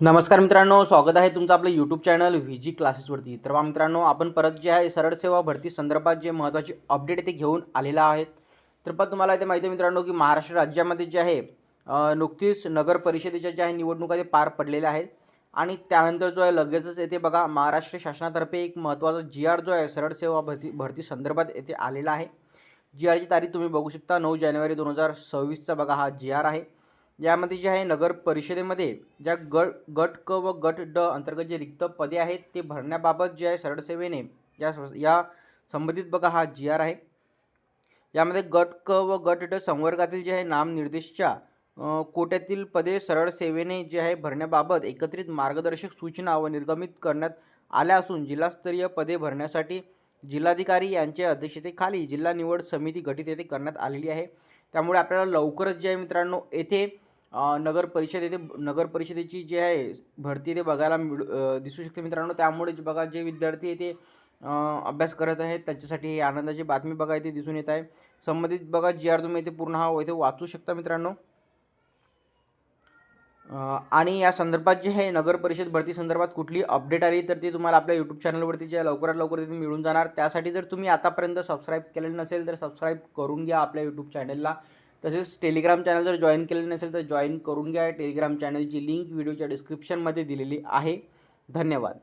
नमस्कार मित्रांनो स्वागत आहे तुमचं आपलं यूट्यूब चॅनल व्ही जी क्लासेसवरती तर बा मित्रांनो आपण परत जे आहे सरळ सेवा भरती संदर्भात जे महत्त्वाचे अपडेट इथे घेऊन आलेला आहेत तर पण तुम्हाला इथे माहिती आहे मित्रांनो की महाराष्ट्र राज्यामध्ये जे आहे नुकतीच नगर परिषदेच्या ज्या आहे निवडणुका ते पार पडलेल्या आहेत. आणि त्यानंतर जो आहे लगेचच येथे बघा महाराष्ट्र शासनातर्फे एक महत्त्वाचा जी आर जो आहे सरळ सेवा भरती भरती संदर्भात येथे आलेला आहे. जी आरची तारीख तुम्ही बघू शकता नऊ जानेवारी दोन हजार सव्वीसचा बघा हा जी आर आहे. यामध्ये जे आहे नगर परिषदेमध्ये ज्या गट गट क व गट ड अंतर्गत जे रिक्त पदे आहेत ते भरण्याबाबत जे आहे सरळ सेवेने या या संबंधित बघा हा जी आर आहे. यामध्ये गट क व गट ड संवर्गातील जे आहे नामनिर्देशच्या कोट्यातील पदे सरळ सेवेने जे आहे भरण्याबाबत एकत्रित मार्गदर्शक सूचना व निर्गमित करण्यात आल्या असून जिल्हास्तरीय पदे भरण्यासाठी जिल्हाधिकारी यांच्या अध्यक्षतेखाली जिल्हा निवड समिती गठीत येथे करण्यात आलेली आहे. त्यामुळे आपल्याला लवकरच जे आहे मित्रांनो येथे नगर परिषद येथे नगर परिषदेची जी आहे भरती ते बघायला मिळू दिसू शकते मित्रांनो. त्यामुळे जे बघा जे विद्यार्थी येथे अभ्यास करत आहेत त्यांच्यासाठी ही आनंदाची बातमी बघा इथे दिसून येत आहे. संबंधित बघा जी आर तुम्ही इथे पूर्ण हा इथे वाचू शकता मित्रांनो. आणि या संदर्भात जे आहे नगर परिषद भरती संदर्भात कुठली अपडेट आली तर ती तुम्हाला आपल्या यूट्यूब चॅनलवरती जे लवकरात लवकर तिथे मिळून जाणार. त्यासाठी जर तुम्ही आतापर्यंत सबस्क्राईब केलेलं नसेल तर सबस्क्राईब करून घ्या आपल्या यूट्यूब चॅनलला तसेच टेलिग्राम चॅनल जर जॉईन केलेलं नसेल तर जॉईन करून घ्या. टेलिग्राम चॅनलची लिंक व्हिडिओच्या डिस्क्रिप्शनमध्ये दिलेली आहे. धन्यवाद.